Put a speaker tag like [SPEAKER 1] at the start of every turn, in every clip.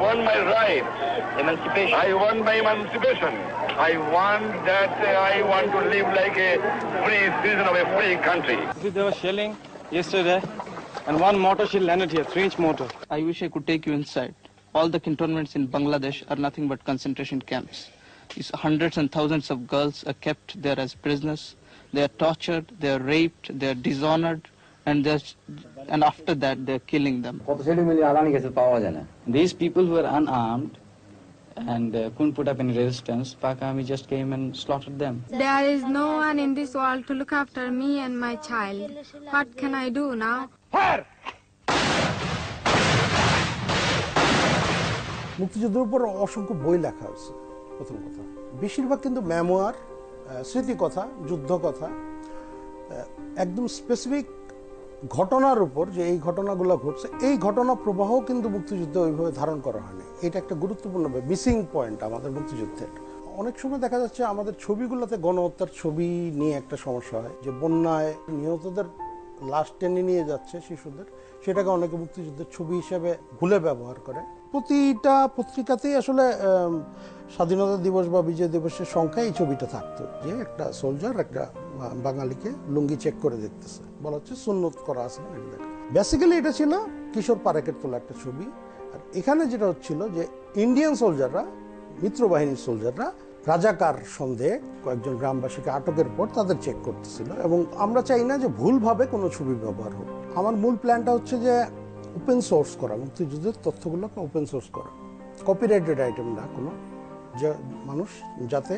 [SPEAKER 1] want my rights.
[SPEAKER 2] Emancipation.
[SPEAKER 1] I want my emancipation. I want that uh, I want to live like a free citizen of a free country.
[SPEAKER 3] See, they were shelling yesterday, and one mortar shell landed here, three-inch mortar.
[SPEAKER 4] I wish I could take you inside. All the cantonments in Bangladesh are nothing but concentration camps. These hundreds and thousands of girls are kept there as prisoners. They are tortured, they are raped, they are dishonored, and just and after that they're killing them.
[SPEAKER 5] These people who are unarmed and uh, couldn't put up any resistance, Pak Army just came and slaughtered them.
[SPEAKER 6] There is no one in this world to look after me and my child. What can I do now? Fire!
[SPEAKER 7] মুক্তিযুদ্ধের উপর অসংখ্য বই লেখা হয়েছে প্রথম কথা বেশিরভাগ কিন্তু মেমোয়ার স্মৃতিকথা যুদ্ধ কথা একদম স্পেসিফিক ঘটনার উপর যে এই ঘটনাগুলো ঘটছে, এই ঘটনা প্রবাহ কিন্তু মুক্তিযুদ্ধে ওইভাবে ধারণ করা হয়নি। এটা একটা গুরুত্বপূর্ণ মিসিং পয়েন্ট আমাদের মুক্তিযুদ্ধের। অনেক সময় দেখা যাচ্ছে আমাদের ছবিগুলোতে গণহত্যার ছবি নিয়ে একটা সমস্যা হয়, যে বন্যায় নিহতদের লাশ টেনে নিয়ে যাচ্ছে শিশুদের, সেটাকে অনেকে মুক্তিযুদ্ধের ছবি হিসেবে ভুলে ব্যবহার করে। প্রতিটা পত্রিকাতেই আসলে স্বাধীনতা দিবস বা বিজয় দিবসের সংখ্যায় এই ছবিটা থাকতো, যে একটা সোলজার একটা বাঙালিকে লুঙ্গি চেক করে দেখতেছে। বলা হচ্ছে সুন্নত করা আছে বেসিক্যালি এটা ছিল কিশোর পারেকের তোলা একটা ছবি। আর এখানে যেটা হচ্ছিল যে ইন্ডিয়ান সোলজাররা মিত্রবাহিনীর সোলজাররা রাজাকার সন্দেহে কয়েকজন গ্রামবাসীকে আটকের পর তাদের চেক করতেছিল। এবং আমরা চাই না যে ভুলভাবে কোনো ছবি ব্যবহার হোক। আমার মূল প্ল্যানটা হচ্ছে যে ওপেন সোর্স করা, মুক্তিযুদ্ধের তথ্যগুলোকে ওপেন সোর্স করা। কপিরাইটেড আইটেম না, কোনো। যে মানুষ যাতে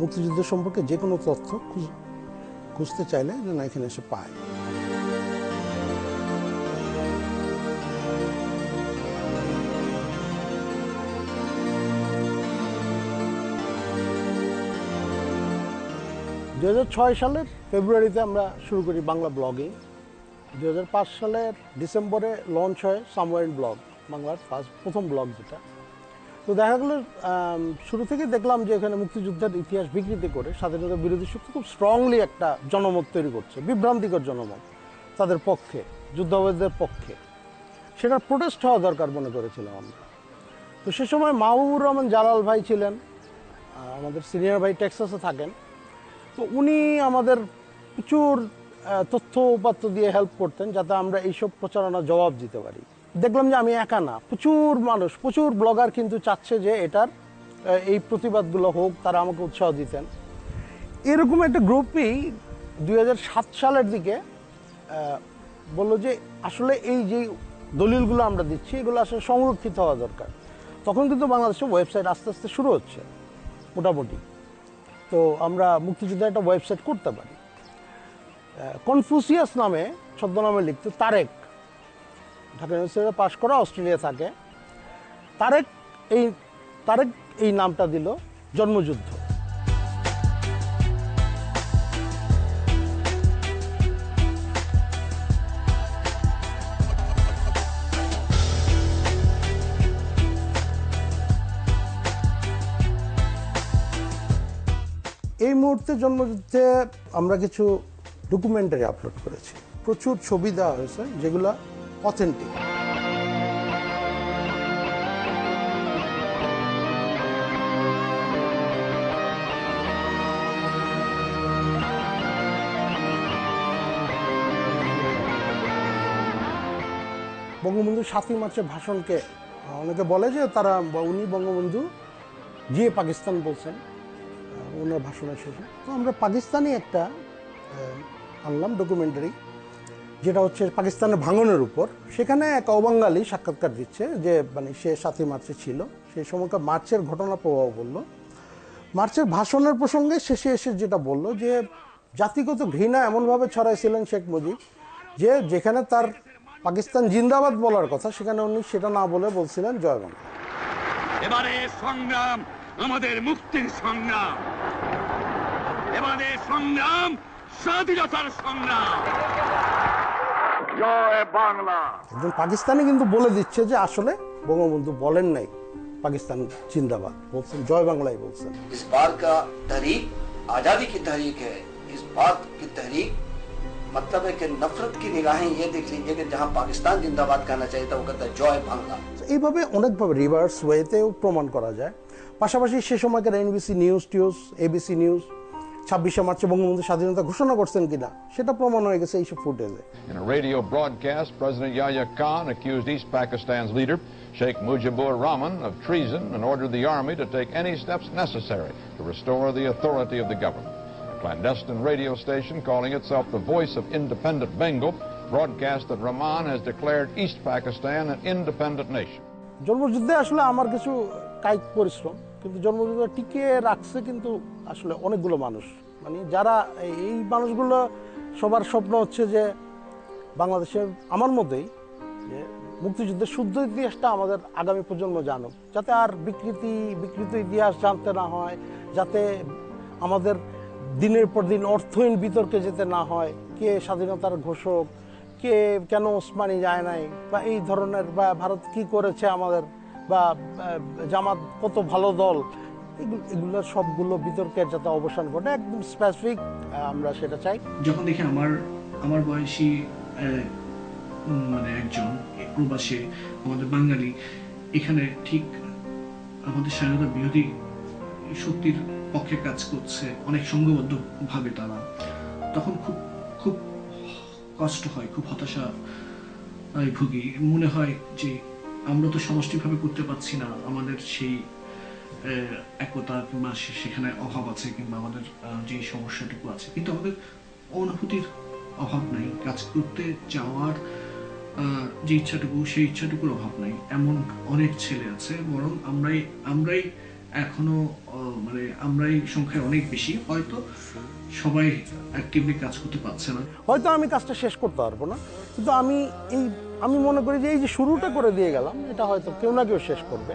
[SPEAKER 7] মুক্তিযুদ্ধ সম্পর্কে যে কোনো তথ্য খুঁজতে চাইলে যেন এখানে এসে পায়। দু হাজার ছয় সালের ফেব্রুয়ারিতে আমরা শুরু করি বাংলা ব্লগিং। দু হাজার পাঁচ সালের ডিসেম্বরে লঞ্চ হয় সামওয়েন ব্লগ, বাংলার ফার্স্ট, প্রথম ব্লগ যেটা। তো দেখা গেল শুরু থেকে দেখলাম যে এখানে মুক্তিযুদ্ধের ইতিহাস বিকৃতি করে স্বাধীনতা বিরোধী শক্তি খুব স্ট্রংলি একটা জনমত তৈরি করছে, বিভ্রান্তিকর জনমত তাদের পক্ষে যুদ্ধাপরাধীদের পক্ষে। সেটার প্রোটেস্ট হওয়া দরকার মনে করেছিলাম আমরা। তো সে সময় মাহবুবুর রহমান জালাল ভাই ছিলেন আমাদের সিনিয়র ভাই টেক্সাসে থাকেন। তো উনি আমাদের প্রচুর তথ্য উপাত্ত দিয়ে হেল্প করতেন যাতে আমরা এইসব প্রচারণা জবাব দিতে পারি। দেখলাম যে আমি একা না। প্রচুর মানুষ, প্রচুর ব্লগার কিন্তু চাচ্ছে যে এটার এই প্রতিবাদগুলো হোক, তারা আমাকে উৎসাহ দিতেন। এরকম একটা গ্রুপই দু হাজার সাত সালের দিকে বলল যে আসলে এই যে দলিলগুলো আমরা দিচ্ছি, এগুলো আসলে সংরক্ষিত হওয়া দরকার। তখন কিন্তু বাংলাদেশের ওয়েবসাইট আস্তে আস্তে শুরু হচ্ছে, মোটামুটি। তো আমরা মুক্তিযুদ্ধের একটা ওয়েবসাইট করতে পারি। কনফুসিয়াস নামে ছদ্মনামে লিখতে তারেক। ঢাকা ইউনিভার্সিটিতে পাশ করা অস্ট্রেলিয়া থাকে। তারেক এই তারেক এই নামটা দিল জন্মযুদ্ধ। এই মুহূর্তে জন্মযুদ্ধে আমরা কিছু ডকুমেন্টারি আপলোড করেছি। প্রচুর ছবি দেওয়া হয়েছে, যেগুলো অথেন্টিক। বঙ্গবন্ধু সাতই মার্চের ভাষণকে অনেকে বলে যে তারা উনি বঙ্গবন্ধু গিয়ে পাকিস্তান বলছেন ওনার ভাষণের শেষে। তো আমরা পাকিস্তানি একটা আনলাম ডকুমেন্টারি যেটা হচ্ছে পাকিস্তানের ভাঙনের উপর, সেখানে এক অবাঙ্গালি সাক্ষাৎকার দিচ্ছে যে মানে সে সাতই মার্চে ছিল। সেই সময়কার মার্চের ঘটনা প্রবাহ বলল। মার্চের ভাষণের প্রসঙ্গে শেষে এসে যেটা বলল যে, জাতিগত ঘৃণা এমনভাবে ছড়াইছিলেন শেখ মুজিব যে, যেখানে তার পাকিস্তান জিন্দাবাদ বলার কথা, সেখানে উনি সেটা না বলে বলছিলেন জয় বাংলা।
[SPEAKER 1] এবারে সংগ্রাম, আমাদের মুক্তির সংগ্রাম। এবারে সংগ্রাম, স্বাধীনতার সংগ্রাম। জয় বাংলা
[SPEAKER 7] একজন পাকিস্তানি কিন্তু বলে দিচ্ছে যে আসলে বঙ্গবন্ধু বলেন নাই পাকিস্তান জিন্দাবাদ বলছেন জয় বাংলাই বলছেন
[SPEAKER 2] इस बार का तहरीक आजादी की तहरीक है इस बात की तहरीक मतलब है कि नफरत की निगाहें ये देख लीजिए कि जहां पाकिस्तान जिंदाबाद कहना चाहिए था वो कहता है जॉय बांग्ला
[SPEAKER 7] এইভাবে অনেকভাবে রিভার্স ওয়েতেও প্রমাণ করা যায় পাশাপাশি সে সময়কার এনবিসি নিউজ টিউজ এবিসি নিউজ ছাব্বিশে মার্চে বঙ্গবন্ধু স্বাধীনতা ঘোষণা করছেন কিনা সেটা প্রমাণ হয়ে গেছে এইসব ফুটেজে
[SPEAKER 8] In a radio broadcast, President Yahya Khan accused East Pakistan's leader, Sheikh Mujibur Rahman, of treason and ordered the army to take any steps necessary to restore the authority of the government. A clandestine radio station calling itself the Voice of Independent Bengal broadcast that Rahman has declared East Pakistan an independent nation.
[SPEAKER 7] জন্মযুদ্ধে আসলে আমার কিছু কায়িক পরিশ্রম কিন্তু জন্মযুদ্ধ টিকিয়ে রাখছে কিন্তু আসলে অনেকগুলো মানুষ। মানে যারা এই- মানুষগুলো সবার স্বপ্ন হচ্ছে যে বাংলাদেশের আমার মতেই যে মুক্তিযুদ্ধের শুদ্ধ ইতিহাসটা আমাদের আগামী প্রজন্ম জানুক। যাতে আর বিকৃতি, বিকৃত ইতিহাস জানতে না হয়, যাতে আমাদের দিনের পর দিন অর্থহীন বিতর্কে যেতে না হয়, কে স্বাধীনতার ঘোষক, কে কেন ওসমানি যায় নাই, বা এই ধরনের, বা ভারত কি করেছে আমাদের বা জামাত কত ভালো দল, এগুলো সবগুলো বিতর্কের যাতে অবসান ঘটে, একদম স্পেসিফিক আমরা সেটা চাই।
[SPEAKER 9] যখন দেখি আমার আমার বয়সী মানে একজন, প্রবাসী, আমাদের বাঙালি, এখানে ঠিক আমাদের স্বাধীনতা বিরোধী শক্তির পক্ষে কাজ করছে, অনেক সংঘবদ্ধ ভাবে তারা, তখন খুব খুব কষ্ট হয়, খুব হতাশা ভুগি। মনে হয় যে আমরা তো সমষ্টিভাবে করতে পারছি না। আমাদের সেই একতা কিংবা সেখানে অভাব আছে কিংবা আমাদের যে সমস্যাটুকু আছে। কিন্তু আমাদের অনুভূতির অভাব নাই। কাজ করতে যাওয়ার যে ইচ্ছাটুকু, সেই ইচ্ছাটুকুর অভাব নাই। এমন অনেক ছেলে আছে, বরং আমরাই আমরাই এখনও মানে আমরাই সংখ্যায় অনেক বেশি, হয়তো সবাই অ্যাক্টিভলি কাজ করতে পারছে না।
[SPEAKER 7] হয়তো আমি কাজটা শেষ করতে পারব না, কিন্তু আমি এই, আমি মনে করি যে এই যে শুরুটা করে দিয়ে গেলাম, এটা হয়তো কেউ না কেউ শেষ করবে।